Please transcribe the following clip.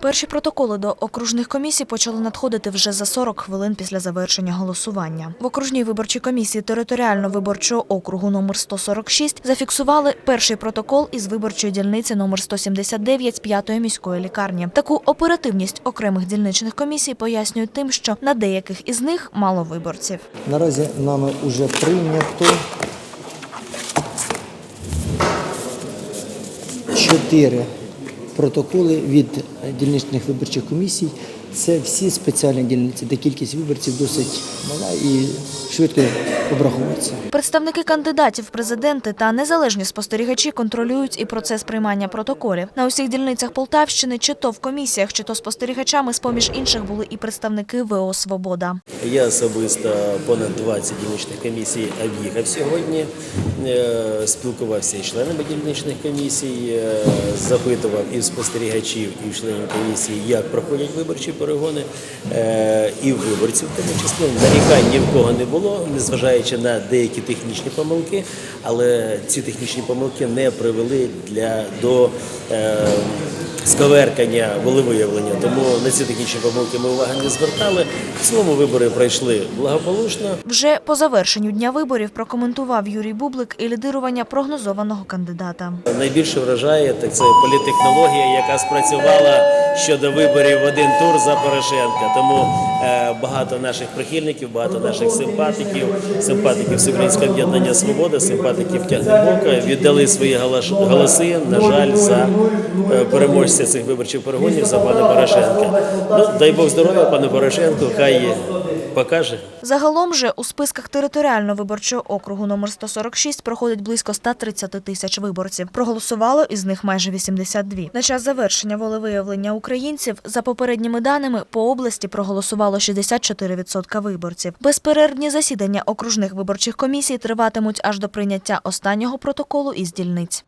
Перші протоколи до окружних комісій почали надходити вже за 40 хвилин після завершення голосування. В окружній виборчій комісії територіально виборчого округу номер 146 зафіксували перший протокол із виборчої дільниці номер 179 з п'ятої міської лікарні. Таку оперативність окремих дільничних комісій пояснюють тим, що на деяких із них мало виборців. Наразі нами вже прийнято чотири протоколи від дільничних виборчих комісій. Це всі спеціальні дільниці, де кількість виборців досить мала і швидко обраховується. Представники кандидатів в президенти та незалежні спостерігачі контролюють і процес приймання протоколів. На усіх дільницях Полтавщини, чи то в комісіях, чи то спостерігачами, з поміж інших були і представники ВО Свобода. Я особисто понад 20 дільничних комісій об'їхав сьогодні, е, спілкувався із членами дільничних комісій, е, запитував і в спостерігачів, і членів комісії, як проходять виборчі перегони, е, і виборців тому числі. Нарікань ні в кого не було, незважаючи на деякі технічні помилки, але ці технічні помилки не привели для до. Сковеркання волевиявлення, тому на ці технічні помилки ми уваги не звертали. В цілому вибори пройшли благополучно. Вже по завершенню дня виборів прокоментував Юрій Бублик і лідирування прогнозованого кандидата. Найбільше вражає так це політехнологія, яка спрацювала щодо виборів в один тур за Порошенка. Тому е, багато наших прихильників, багато наших симпатиків, симпатиків Всеукраїнського об'єднання Свобода, симпатиків Тягнебока віддали свої голоси, на жаль, за е, переможця цих виборчих перегонів за пана Порошенка. Ну дай Бог здоров'я, пане Порошенку, хай є. покаже. Загалом же у списках територіально виборчого округу номер 146 проходить близько 130 тисяч виборців. Проголосувало із них майже 82. На час завершення волевиявлення українців за попередніми даними по області проголосувало 64% виборців. Безперервні засідання окружних виборчих комісій триватимуть аж до прийняття останнього протоколу із дільниць.